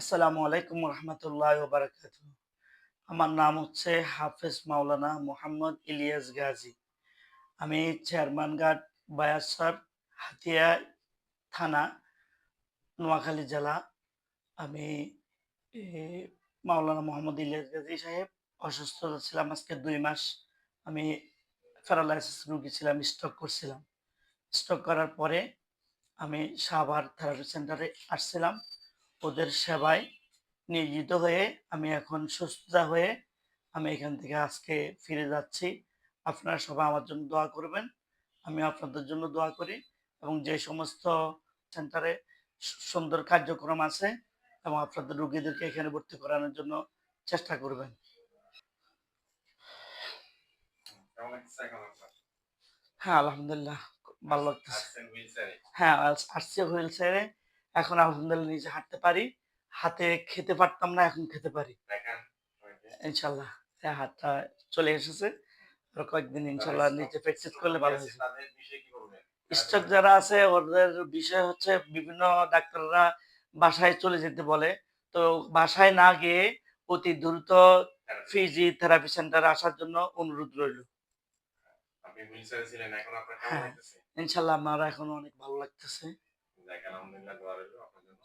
আসসালামু আলাইকুম রহমতুল্লাহ বারাকাত আমার নাম হচ্ছে হাফেজ মাওলানা মোহাম্মদ ইলিয়াস গাজী। আমি চেয়ারম্যানঘাট বায়াসর হাতিয়া থানা, নোয়াখালী জেলা। আমি মাওলানা মোহাম্মদ ইলিয়াস গাজী সাহেব, অসুস্থ ছিলাম আজকে দুই মাস। আমি প্যারালাইসিস রুগী ছিলাম, স্ট্রোক করছিলাম। স্ট্রোক করার পরে আমি সাভার থেরাপি সেন্টারে আসছিলাম। ওদের সেবায় নিয়োজিত হয়ে আমি এখন সুস্থতা হয়ে আমি এখান থেকে আজকে ফিরে যাচ্ছি। আপনারা সবাই আমার জন্য দোয়া করবেন। আমি আপনাদের জন্য দোয়া করি এবং যে সমস্ত সেন্টারে সুন্দর কার্যক্রম আছে এবং আপনাদের রুগীদেরকে এখানে ভর্তি করানোর জন্য চেষ্টা করবেন? হ্যাঁ আলহামদুলিল্লাহ ভালো লাগতেছে? হ্যাঁ আসছে হুইল চেয়ারে। এখন আলহামদুলিল্লাহ নিজে হাঁটতে পারি। হাতে খেতে পারতাম না এখন খেতে পারি। ইনশাল্লাহ হাতটা চলে এসেছে আর কয়েকদিন ইনশাল্লাহ stroke- প্র্যাকটিস করলে ভালো হয়েছে হয়েছে। তাদের বিষয়ে কি বলবেন? স্ট্রোক যারা আছে ওদের বিষয় হচ্ছে বিভিন্ন ডাক্তাররা বাসায় চলে যেতে বলে। তো বাসায় না গিয়ে অতি দ্রুত ফিজিওথেরাপি সেন্টারে আসার জন্য অনুরোধ রইল। হ্যাঁ। ইনশাল্লাহ আমার এখন অনেক ভালো লাগতেছে। আলহামদুলিল্লাহ, দোয়া রইল আপনার জন্য।